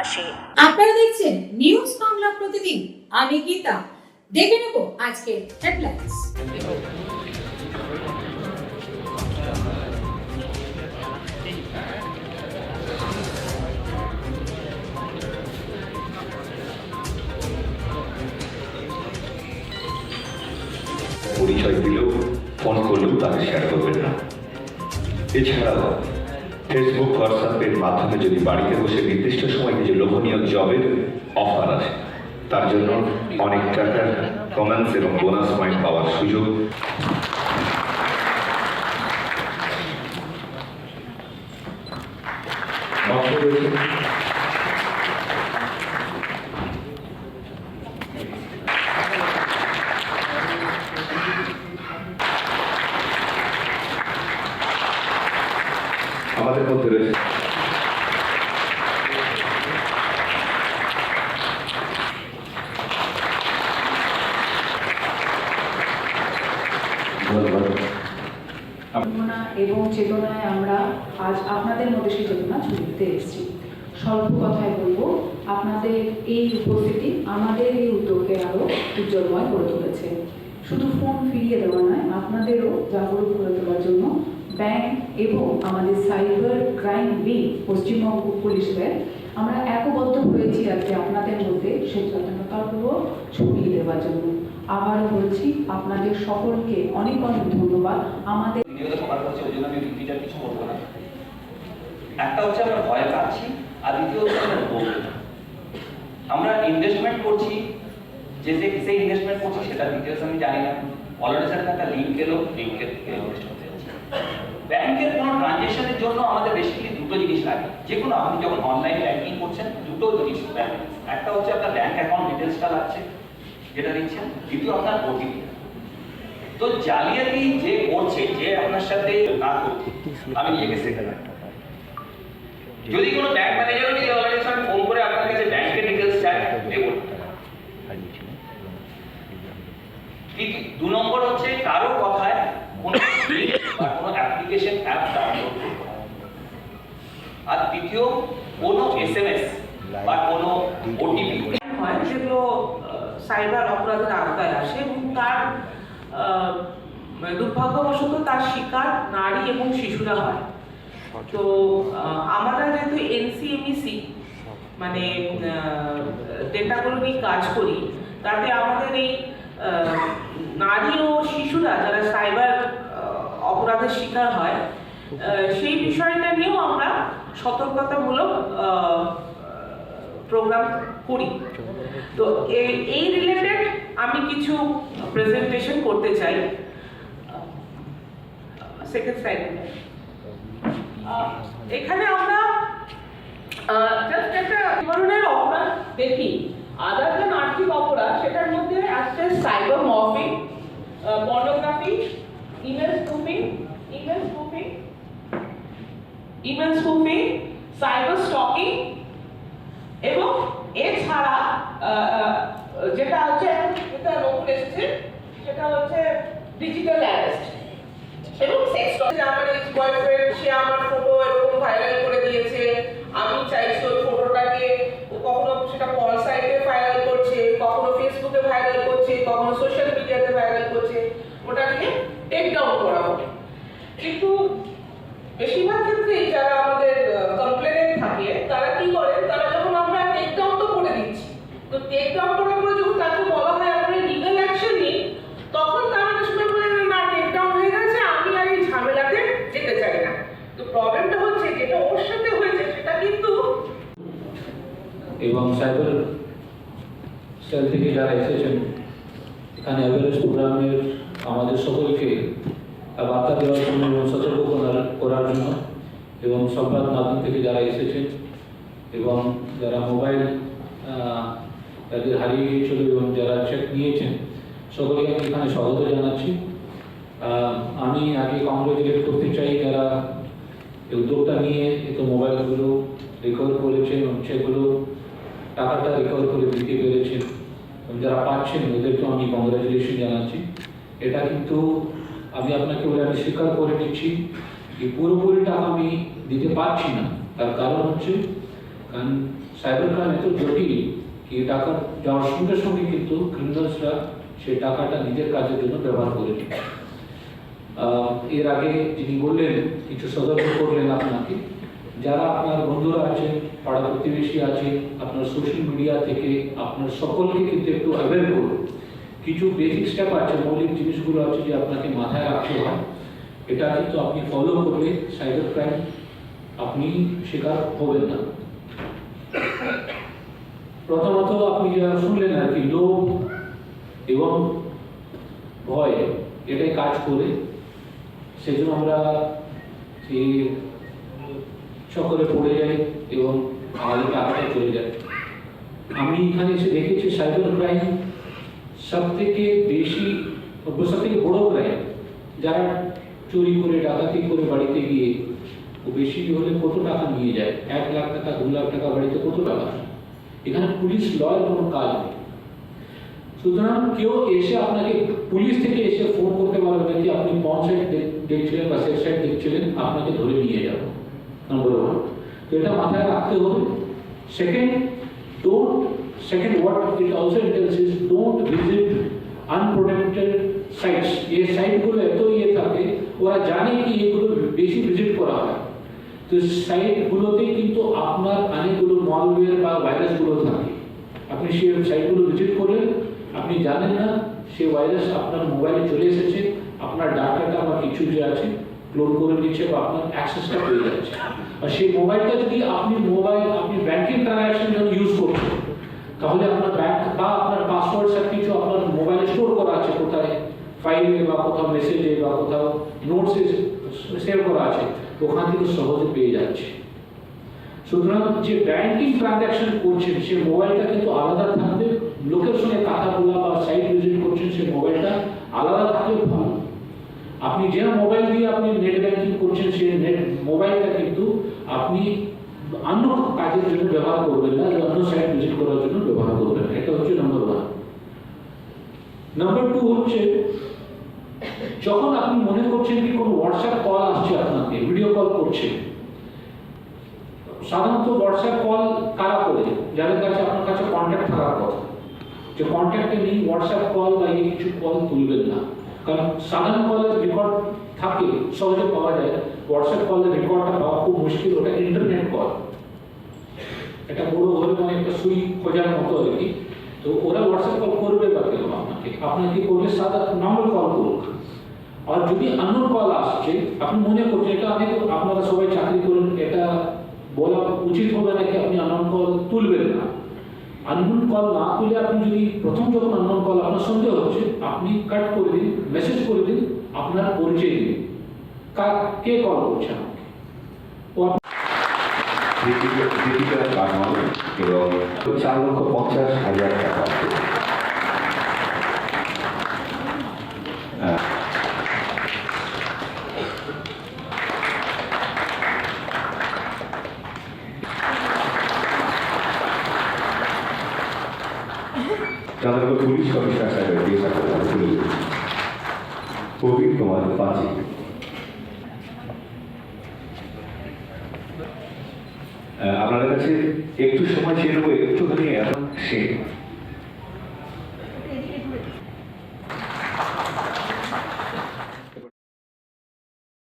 পাশে। আপনারা দেখছেন নিউজ বাংলা প্রতিদিন। আমি গীতা। দেখে নেব আজকে হেডলাইন্স পরিচয় দিলেও ফোন করলেও তাকে শেয়ার করবেন না। এছাড়াও ফেসবুক হোয়াটসঅ্যাপের মাধ্যমে যদি বাড়িতে বসে নির্দিষ্ট সময় কিছু লোভনীয় জবের অফার আছে তার জন্য অনেক টাকার কমেন্টস এবং বোনাস পয়েন্ট পাওয়ার সুযোগ নষ্ট রয়েছে আমাদের মধ্যে রয়েছে। এবং চেতনায় আমরা আজ আপনাদের মধ্যে সেই চেতনা দিতে এসেছি। স্বল্প কথায় বলব, আপনাদের এই উপস্থিতি আমাদের এই উদ্যোগকে আরও উজ্জ্বলময় করে তুলেছে। শুধু ফোন ফিরিয়ে দেওয়া নয়, আপনাদেরও জাগরুক করে তোলার জন্য ব্যাংক এবং আমাদের সাইবার ক্রাইম উইং পশ্চিমবঙ্গ পুলিশের, আমরা একবদ্ধ হয়েছি আজকে আপনাদের মধ্যে সচেতনতাগুলো ছড়িয়ে দেওয়ার জন্য। আবারও বলছি, আপনাদের সকলকে অনেক অনেক ধন্যবাদ। আমাদের একটা হচ্ছে আমরা ভয় পাচ্ছি, আর দ্বিতীয় হচ্ছে আমরা আমরা ইনভেস্টমেন্ট করছি, যে যে কিসে ইনভেস্টমেন্ট করছি সেটা ডিটেলস আমি জানি না। অলরেডি স্যার একটা লিঙ্ক এলো লিঙ্কের থেকে ইনভেস্ট যাচ্ছি ব্যাংকের কোনো ট্রানজেকশনের জন্য আমাদের বেসিক্যালি দুটো জিনিস লাগে। যে কোনো আপনি যখন অনলাইন ব্যাংকিং করছেন, দুটো জিনিস ব্যাংক একটা হচ্ছে আপনার ব্যাংক অ্যাকাউন্ট ডিটেলসটা লাগছে, যেটা দিচ্ছেন। দ্বিতীয়, আপনার ওটিপি তো জালিয়াতি যে করছে, যে আপনার সাথে না করছে, আমি নিজেকে শেখালাম যদি কোনো ব্যাংক ম্যানেজারও যদি অলরেডি ফোন করে আপনার কাছে ব্যাংকের ডিটেলস দেখুন ঠিক দু নম্বর হচ্ছে কারও কথায় কোনো অ্যাপ্লিকেশন অ্যাপ ডাউনলোড। আর দ্বিতীয়, কোনো এসএমএস বা কোনো ওটিপি হয় সাইবার অপরাধের আওতায় আসে এবং তার দুর্ভাগ্যবশত তার শিকার নারী এবং শিশুরা হয় তো আমরা যেহেতু এনসিএমইসি মানে ডেটাগুলো নিয়ে কাজ করি, তাতে আমাদের এই নারী ও শিশুরা যারা সাইবার অপরাধের শিকার হয়। সেই বিষয়টা নিয়েও আমরা সতর্কতামূলক প্রোগ্রাম করি। তো এই রিলেটেড আমি কিছু প্রেজেন্টেশন করতে চাই। সেকেন্ড এখানে আমরা জাস্ট একটা ধরনের অপরাধ দেখি। আদার দেন আর্থিক অপরাধ, সেটার মধ্যে আসছে cyber morphing pornography email spoofing, email spoofing, email spoofing, cyber stalking এবং এছাড়া যেটা হচ্ছে যেটা নতুন এসেছে সেটা হচ্ছে ডিজিটাল অ্যারেস্ট এবং সেক্স আমার বয়ফ্রেন্ড সে আমার ফটো এরকম ভাইরাল করে দিয়েছে আমি চাইছি ওই ফটোটাকে ও কখনো সেটা পল সাইটে ভাইরাল করছে কখনো ফেসবুকে ভাইরাল করছে কখনো সোশ্যাল মিডিয়াতে ভাইরাল করছে ওটাকে টেক ডাউন করাবো কিন্তু বেশিরভাগ ক্ষেত্রেই যারা আমাদের কমপ্লেনেন্ট থাকে, তারা কি করে? তারা যখন আমরা টেক ডাউন তো করে দিচ্ছি। তো টেক ডাউন করার পরে যখন তাকে বলা হয় আমরা লিগাল অ্যাকশন নিই তখন তারা সময় বলে, না টেক ডাউন হয়ে গেছে, আমি আর এই ঝামেলাতে যেতে চাই না। তো প্রবলেমটা হচ্ছে যেটা ওর সাথে হয়েছে, সেটা কিন্তু এবং সাইবার সেল থেকে যারা এসেছেন, এখানে অ্যাওয়ারনেস প্রোগ্রামের আমাদের সকলকে বার্তা দেওয়ার জন্য এবং সতর্ক করার জন্য এবং সংবাদ মাধ্যম থেকে যারা এসেছেন এবং যারা মোবাইল যাদের হারিয়ে গিয়েছিল এবং যারা চেক নিয়েছেন, সকলকে আমি এখানে স্বাগত জানাচ্ছি। আমি আগে কংগ্রেচুলেট করতে চাই যারা উদ্যোগটা নিয়ে, এত মোবাইলগুলো রেকর্ড করেছে এবং সেগুলো টাকাটা রেকর্ড করে দিতে পেরেছেন এবং যারা পাচ্ছেন, ওদেরকেও আমি কংগ্রাচুলেশন জানাচ্ছি। এটা কিন্তু আমি আপনাকে বলে আমি স্বীকার করে নিচ্ছি যে পুরোপুরি টাকা আমি দিতে পারছি না। তার কারণ হচ্ছে, কারণ সাইবার ক্রাইম এত জটিল কি টাকা যাওয়ার সঙ্গে সঙ্গে কিন্তু ক্রিমিনালসরা সেই টাকাটা নিজের কাজের জন্য ব্যবহার করে নিচ্ছে। এর আগে যিনি বললেন, কিছু সতর্ক করলেন আপনাকে, যারা আপনার বন্ধুরা আছেন পাড়া প্রতিবেশী আছে, আপনার সোশ্যাল মিডিয়া থেকে আপনার সকলকে কিন্তু একটু অ্যাওয়্যার করুন। কিছু বেসিক স্টেপ আছে, মৌলিক জিনিসগুলো আছে যে আপনাকে মাথায় রাখতে হয়। এটা কিন্তু আপনি ফলো করলে সাইবার ক্রাইম আপনি শিকার হবেন না। প্রথমত আপনি যা শুনলেন আর কি, লোভ এবং ভয়, এটাই কাজ করে। সেজন্য আমরা সেই চক্করে পড়ে যাই এবং আমাদের টাকাটা চলে যায়। আমি এখানে এসে দেখেছি সাইবার ক্রাইম সব থেকে বেশি সব থেকে বড় ক্রাইম যারা চুরি করে, ডাকাতি করে বাড়িতে গিয়ে, ও বেশি হলে কত টাকা নিয়ে যায়? এক লাখ টাকা, দু লাখ টাকা, বাড়িতে কত টাকা? এখানে পুলিশ লয়ের কোনো কাজ নেই। সুতরাং কেউ এসে আপনাকে, পুলিশ থেকে এসে ফোন করতে পারবে না যে আপনি পঞ্চ সাইড দেখছিলেন বা সেট সাইড দেখছিলেন, আপনাকে ধরে নিয়ে যাব। নম্বর ওয়ান তো এটা মাথায় রাখতে হবে। Second don't second what it also entails is don't visit unprotected sites এই সাইটগুলো এত ইয়ে থাকে ওরা জানে কি এগুলো বেশি ভিজিট করা হয় তো সাইটগুলোতে কিন্তু আপনার অনেকগুলো মলওয়্যার বা ভাইরাসগুলো থাকে আপনি সেই সাইটগুলো ভিজিট করলেন আপনি জানেন না সেই ভাইরাস আপনার মোবাইলে চলে এসেছে আপনার ডাটাটা বা কিছু যে আছে ক্লোন করে নিচ্ছে বা আপনার অ্যাক্সেসটা পেয়ে যাচ্ছে আর সেই মোবাইলটা যদি আপনি মোবাইল আপনি ব্যাংকিং ট্রানজাকশন জন্য ইউজ করছেন তাহলে আপনার ব্যাংক বা আপনার পাসওয়ার্ড সব কিছু আপনার মোবাইলে স্টোর করা আছে কোথায় ফাইলে বা কোথাও মেসেজে বা কোথাও নোটসে সেভ করা আছে ওখান থেকে সহজে পেয়ে যাচ্ছে সুতরাং যে ব্যাংকিং ট্রানজাকশন করছেন সে মোবাইলটা কিন্তু আলাদা থাকবে লোকের সঙ্গে কথা বলা বা সাইট ভিজিট করছেন সে মোবাইলটা আলাদা থাকলে ভালো আপনি যে মোবাইল দিয়ে আপনি নেট ব্যাংকিং করছেন সেই নেট মোবাইলটা কিন্তু আপনি অন্য কাজের জন্য ব্যবহার করবেন না অন্য সাইট ভিজিট করার জন্য ব্যবহার করবেন। এটা হচ্ছে নাম্বার ওয়ান নাম্বার টু হচ্ছে, যখন আপনি মনে করছেন কি কোনো হোয়াটসঅ্যাপ কল আসছে আপনাকে ভিডিও কল করছে, সাধারণত হোয়াটসঅ্যাপ কল কারা করে? যাদের কাছে আপনার কাছে কন্ট্যাক্ট থাকার কথা। যে কন্ট্যাক্টে নেই হোয়াটসঅ্যাপ কল বা এই কিছু কল তুলবেন না। কারণ সাধারণ কলের রেকর্ড থাকে, সহজে পাওয়া যায়। হোয়াটসঅ্যাপ কলের রেকর্ডটা পাওয়া খুব মুশকিল, ওটা ইন্টারনেট কল এটা বড় হলে মানে একটা সুই খোঁজার মতো আর কি। তো ওরা হোয়াটসঅ্যাপ কল করবে বা কেন আপনাকে। আপনাকে করলে সাদা নর্মাল কল করুক। আর যদি আননোন কল আসছে, আপনি মনে করছেন এটা অনেক আপনারা সবাই চাকরি করেন, এটা বলা উচিত হবে নাকি আপনি আননোন কল তুলবেন না? আননোন কল না তুলে আপনি যদি প্রথম যখন আননোন কল আপনার সন্দেহ হচ্ছে, আপনি কাট করে দিন মেসেজ করে দিন, আপনার পরিচয় দিন। কা- কল করছে আমাকে চার লক্ষ পঞ্চাশ হাজার টাকা। চন্দ্রপুর পুলিশ কমিশনার সাহেবের সাহেব প্রবীণ কুমার পাঁচি আপনাদের কাছে একটু সময় ছিল একটুখানি এখন সে